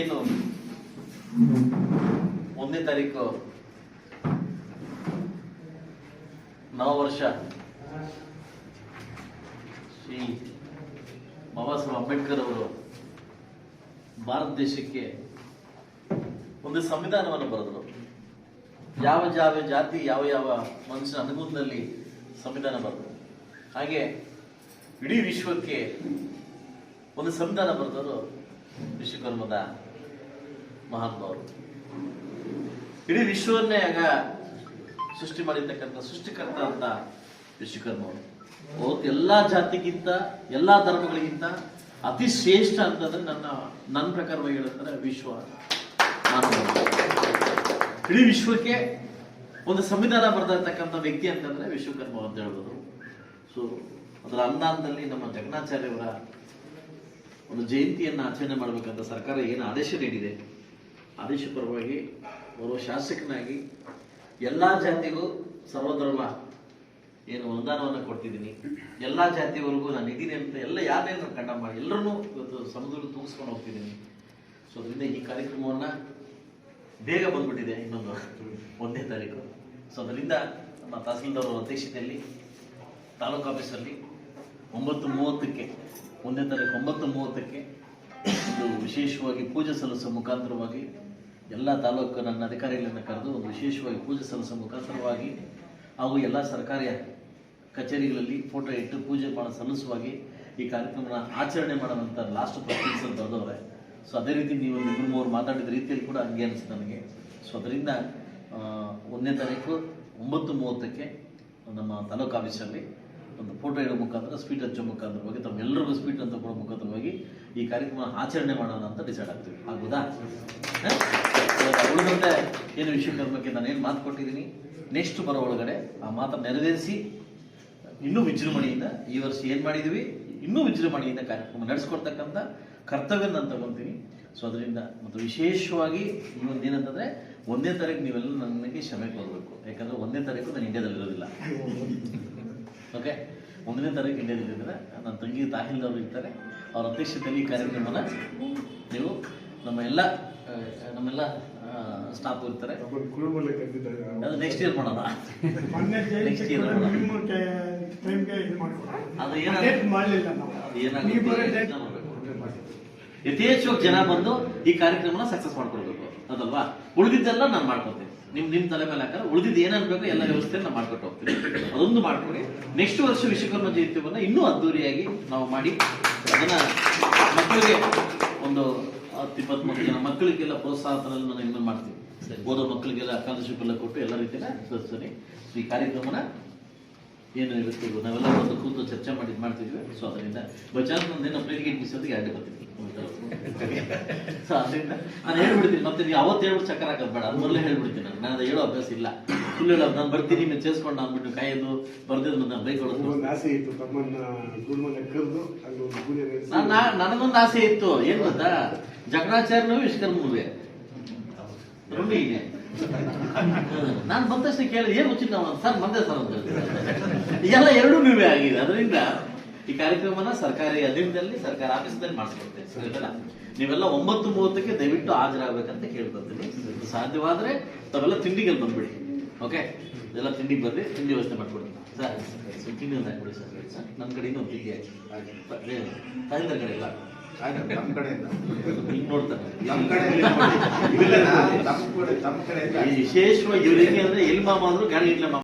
ಏನು? ಒಂದನೇ ತಾರೀಕು. ನವ ವರ್ಷ. ಶ್ರೀ ಬಾಬಾ ಸಾಹೇಬ್ ಅಂಬೇಡ್ಕರ್ ಅವರು ಭಾರತ ದೇಶಕ್ಕೆ ಒಂದು ಸಂವಿಧಾನವನ್ನು ಬರೆದರು. ಯಾವ ಯಾವ ಜಾತಿ, ಯಾವ ಯಾವ ಮನುಷ್ಯನ ಅನುಗುಣದಲ್ಲಿ ಸಂವಿಧಾನ ಬರೆದರು. ಹಾಗೆ ಇಡೀ ವಿಶ್ವಕ್ಕೆ ಒಂದು ಸಂವಿಧಾನ ಬರೆದವರು ವಿಶ್ವಕರ್ಮದ ಮಹಾತ್ಮವರು ಇಡೀ ವಿಶ್ವವನ್ನೇ ಆಗ ಸೃಷ್ಟಿ ಮಾಡಿರ್ತಕ್ಕಂಥ ಸೃಷ್ಟಿಕರ್ತ ಅಂತ ವಿಶ್ವಕರ್ಮ ಅವರು ಎಲ್ಲಾ ಜಾತಿಗಿಂತ, ಎಲ್ಲಾ ಧರ್ಮಗಳಿಗಿಂತ ಅತಿ ಶ್ರೇಷ್ಠ ಅಂತಂದ್ರೆ ನನ್ನ ನನ್ನ ಪ್ರಕಾರವಾಗಿ ಹೇಳಂದ್ರೆ ವಿಶ್ವ ಇಡೀ ವಿಶ್ವಕ್ಕೆ ಒಂದು ಸಂವಿಧಾನ ಬರೆದಿರ್ತಕ್ಕಂಥ ವ್ಯಕ್ತಿ ಅಂತಂದ್ರೆ ವಿಶ್ವಕರ್ಮ ಅಂತ ಹೇಳ್ಬೋದು. ಸೊ ಅದರ ಅನುದಾನದಲ್ಲಿ ನಮ್ಮ ಜಗನ್ನಾಚಾರ್ಯವರ ಒಂದು ಜಯಂತಿಯನ್ನು ಆಚರಣೆ ಮಾಡಬೇಕಂತ ಸರ್ಕಾರ ಏನು ಆದೇಶ ನೀಡಿದೆ. ಆದೇಶ ಪರವಾಗಿ ಓರ್ವ ಶಾಸಕನಾಗಿ ಎಲ್ಲ ಜಾತಿಗೂ ಸರ್ವಧರ್ಮ ಏನು ಅನುದಾನವನ್ನು ಕೊಡ್ತಿದ್ದೀನಿ. ಎಲ್ಲ ಜಾತಿಯವರೆಗೂ ನಾನು ಇದ್ದೀನಿ ಅಂತ ಎಲ್ಲ ಯಾರನ್ನೇ ಕಂಡ ಮಾಡಿ ಎಲ್ಲರನ್ನೂ ಇವತ್ತು ಸಮುದ್ರ ತೂಗಿಸ್ಕೊಂಡು ಹೋಗ್ತಿದ್ದೀನಿ. ಸೊ ಅದರಿಂದ ಈ ಕಾರ್ಯಕ್ರಮವನ್ನು ಬೇಗ ಬಂದ್ಬಿಟ್ಟಿದೆ ಇನ್ನೊಂದು ಒಂದನೇ ತಾರೀಕು. ಸೊ ಅದರಿಂದ ನಮ್ಮ ತಹಸೀಲ್ದಾರ್ ಅವರ ಅಧ್ಯಕ್ಷತೆಯಲ್ಲಿ, ತಾಲೂಕು ಆಫೀಸಲ್ಲಿ ಒಂಬತ್ತು ಮೂವತ್ತಕ್ಕೆ ಒಂದನೇ ತಾರೀಕು ಒಂಬತ್ತು ಮೂವತ್ತಕ್ಕೆ ಒಂದು ವಿಶೇಷವಾಗಿ ಪೂಜೆ ಸಲ್ಲಿಸುವ ಮುಖಾಂತರವಾಗಿ ಎಲ್ಲ ತಾಲೂಕು ನನ್ನ ಅಧಿಕಾರಿಗಳನ್ನು ಕರೆದು ಒಂದು ವಿಶೇಷವಾಗಿ ಪೂಜೆ ಸಲ್ಲಿಸುವ ಮುಖಾಂತರವಾಗಿ ಹಾಗೂ ಎಲ್ಲ ಸರ್ಕಾರಿ ಕಚೇರಿಗಳಲ್ಲಿ ಫೋಟೋ ಇಟ್ಟು ಪೂಜೆ ಮಾಡೋ ಸಲ್ಲಿಸುವಾಗಿ ಈ ಕಾರ್ಯಕ್ರಮನ ಆಚರಣೆ ಮಾಡೋದಂತ ಲಾಸ್ಟ್ ಪ್ರಾಕ್ಟೀಸ್ ಅಂತ ಬರೆದವ್ರೆ ಸೊ ಅದೇ ರೀತಿ ನೀವು ಇಬ್ಬರು ಮೂವರು ಮಾತಾಡಿದ ರೀತಿಯಲ್ಲಿ ಕೂಡ ಹಂಗೆ ಅನಿಸ್ತು ನನಗೆ ಸೊ ಅದರಿಂದ ಒಂದನೇ ತಾರೀಕು ಒಂಬತ್ತು ಮೂವತ್ತಕ್ಕೆ ನಮ್ಮ ತಾಲೂಕು ಆಫೀಸಲ್ಲಿ ಒಂದು ಫೋಟೋ ಇಡೋ ಮುಖಾಂತರ ಸ್ವೀಟ್ ಹಚ್ಚೋ ಮುಖಾಂತರವಾಗಿ ತಮ್ಮೆಲ್ಲರಿಗೂ ಸ್ವೀಟ್ ಅಂತ ಕೊಡೋ ಮುಖಾಂತರವಾಗಿ ಈ ಕಾರ್ಯಕ್ರಮ ಆಚರಣೆ ಮಾಡೋಣ ಅಂತ ಡಿಸೈಡ್ ಆಗ್ತೀವಿ. ಆಗ್ಬೋದಾ? ಉಳಿದಂತೆ ಏನು ವಿಶ್ವಕರ್ಮಕ್ಕೆ ನಾನು ಏನು ಮಾತು ಕೊಟ್ಟಿದ್ದೀನಿ? ನೆಕ್ಸ್ಟ್ ಬರೋ ಒಳಗಡೆ ಆ ಮಾತನ್ನು ನೆರವೇರಿಸಿ, ಇನ್ನೂ ವಿಜೃಂಭಣೆಯಿಂದ ಈ ವರ್ಷ ಏನು ಮಾಡಿದ್ದೀವಿ ಇನ್ನೂ ವಿಜೃಂಭಣೆಯಿಂದ ಕಾರ್ಯಕ್ರಮ ನಡೆಸ್ಕೊಡ್ತಕ್ಕಂಥ ಕರ್ತವ್ಯ ನಾನು ತಗೊಂತೀನಿ. ಸೊ ಅದರಿಂದ ಮತ್ತು ವಿಶೇಷವಾಗಿ ಇನ್ನೊಂದು ಏನಂತಂದರೆ ಒಂದನೇ ತಾರೀಕು ನೀವೆಲ್ಲ ನನಗೆ ಕ್ಷಮೆ ಕೋರಬೇಕು. ಯಾಕಂದ್ರೆ ಒಂದೇ ತಾರೀಕು ನಾನು ಇಂಡಿಯಾದಲ್ಲಿ ಇರೋದಿಲ್ಲ ಓಕೆ? ಒಂದನೇ ತಾರೀಕು ಇಂಡಿಯಾದಲ್ಲಿ ಇದ್ದಾರೆ ನನ್ನ ತಂಗಿ ತಾಹಿಲ್ದವ್ರು ಇರ್ತಾರೆ. ಅವ್ರ ಅಧ್ಯಕ್ಷತೆಯಲ್ಲಿ ಈ ಕಾರ್ಯಕ್ರಮನ ನೀವು ನಮ್ಮ ಎಲ್ಲ ನಮ್ಮೆಲ್ಲ ಸ್ಟಾಫ್ ಇರ್ತಾರೆ. ಅದು ನೆಕ್ಸ್ಟ್ ಇಯರ್ ಮಾಡೋಣ ನೆಕ್ಸ್ಟ್ ಇಯರ್. ಅದು ಏನಾಗುತ್ತೆ ಯಥೇಚ್ಛವಾಗಿ ಜನ ಬಂದು ಈ ಕಾರ್ಯಕ್ರಮನ ಸಕ್ಸಸ್ ಮಾಡ್ಕೊಳ್ಬೇಕು. ಅದಲ್ವಾ? ಉಳಿದಿದ್ದೆಲ್ಲ ನಾನು ಮಾಡ್ಕೊತೀನಿ ನಿಮ್ ನಿಮ್ ತಲೆ ಮೇಲೆ ಹಾಕಲ್ಲ ಉಳಿದಿದ್ದು ಬೇಕೋ ಎಲ್ಲ ವ್ಯವಸ್ಥೆ ನಾನು ಮಾಡ್ಕೊಟ್ಟು ಹೋಗ್ತೀವಿ. ಅದೊಂದು ಮಾಡ್ಕೊಡಿ. ನೆಕ್ಸ್ಟ್ ವರ್ಷ ವಿಶ್ವಕರ್ಮ ಜಯಂತಿವನ್ನ ಇನ್ನೂ ಅದ್ದೂರಿಯಾಗಿ ನಾವು ಮಾಡಿ ಅದನ್ನ ಮಕ್ಕಳಿಗೆ ಒಂದು ಹತ್ತು ಇಪ್ಪತ್ಮೂರು ಜನ ಮಕ್ಕಳಿಗೆಲ್ಲ ಪ್ರೋತ್ಸಾಹ ತರಲು ನಾನು ಇನ್ನೂ ಮಾಡ್ತೀನಿ. ಓದೋ ಮಕ್ಕಳಿಗೆಲ್ಲ ಸ್ಕಾಲರ್ಶಿಪ್ ಎಲ್ಲ ಕೊಟ್ಟು ಎಲ್ಲ ರೀತಿಯ ಸಲ್ಲಿಸ್ತೀನಿ ಈ ಕಾರ್ಯಕ್ರಮನ ಏನು ಇರುತ್ತೆ ನಾವೆಲ್ಲ ಒಂದು ಕೂತು ಚರ್ಚೆ ಮಾಡಿದ್ ಮಾಡ್ತಿದ್ವಿ. ಸೊ ಅದರಿಂದ ಬಚಾರ್ ನಂದೇನು ಪ್ಲೇಟ್ ಗೇಟ್ ಮಿಸ್ ಬರ್ತೀನಿ ಅದರಿಂದ ನಾನು ಹೇಳ್ಬಿಡ್ತೀನಿ ಮತ್ತೆ ನೀವು ಅವತ್ತು ಹೇಳ್ಬಿಟ್ಟು ಚಕ್ಕರ್ ಹಾಕೋದು ಬೇಡ ಅದು ಮೊದಲೇ ಹೇಳ್ಬಿಡ್ತೀನಿ ನಾನು. ನಾನು ಹೇಳೋ ಅಭ್ಯಾಸ ಇಲ್ಲ. ಸುಳ್ಳು ಹೇಳ ನಾನು ಬರ್ತೀನಿ ನೀನು ಚೇಸ್ಕೊಂಡು ಅಂದ್ಬಿಟ್ಟು ಕಾಯೋದು ಬರ್ದಿದ್ರು ನನ್ನ ಬೈಕ್ ಹೊಡೆದು ಆಸೆ ಇತ್ತು ತಮ್ಮನ್ನ ಗುರುಮನೆ ಕರೆದು ಅಲ್ಲಿ ಒಂದು ಗುರಿ ನಾನು ನನಗೊಂದು ಆಸೆ ಇತ್ತು. ಏನು ಗೊತ್ತಾ? ಜಕಣಾಚಾರ್ಯನೂ ವಿಶ್ವಕರ್ಮನುವೆ ಮೂವಿ ಇದೆ. ನಾನು ಬಂದಷ್ಟು ಕೇಳಿದ್ರೆ ಏನು ಉಚಿತ? ಸರ್ ಮಂದೆ ಸರ್ ಅಂತ ಎಲ್ಲ ಎರಡೂ ಮೂವಿ ಆಗಿದೆ. ಅದರಿಂದ ಈ ಕಾರ್ಯಕ್ರಮನ ಸರ್ಕಾರಿ ಅಧೀನದಲ್ಲಿ ಸರ್ಕಾರ ಆಫೀಸದಲ್ಲಿ ಮಾಡಿಸ್ಕೊಡ್ತೇನೆ ಸರಿನಾ? ನೀವೆಲ್ಲ ಒಂಬತ್ತು ಮೂವತ್ತಕ್ಕೆ ದಯವಿಟ್ಟು ಹಾಜರಾಗಬೇಕಂತ ಕೇಳ್ಕೊತೀನಿ. ಸಾಧ್ಯವಾದ್ರೆ ತಾವೆಲ್ಲ ತಿಂಡಿಗೆ ಬಂದ್ಬಿಡಿ ಓಕೆ? ಎಲ್ಲ ತಿಂಡಿಗೆ ಬರ್ರಿ ತಿಂಡಿ ವ್ಯವಸ್ಥೆ ಮಾಡ್ಕೊಡಿ ಸರ್ ಸರ್ ತಿಂಡಿ ಒಂದು ಹಾಕ್ಬಿಡಿ ಸರ್ ಸರ್ ನನ್ನ ಕಡೆಯಿಂದ ಒಂದು ತಿಂಡಿ ಹಾಕಿ. ತಾಯಿದ ಕಡೆ ಇಲ್ಲ? ನಮ್ಮ ನಮ್ ಕಡೆಯಿಂದ. ಹಿಂಗ್ ನೋಡ್ತಾರೆ. ನಮ್ ಕಡೆ ಇಲ್ಲ, ತಮ್ಮ ಕಡೆ ತಮ್ಮ ಕಡೆಯಿಂದ. ಈ ವಿಶೇಷವಾಗಿ ಇವರಿಗೆ ಅಂದ್ರೆ ಎಲ್ಲಿ ಮಾಮ ಅಂದ್ರು ಗಾಡಿ ಇಡ್ಲ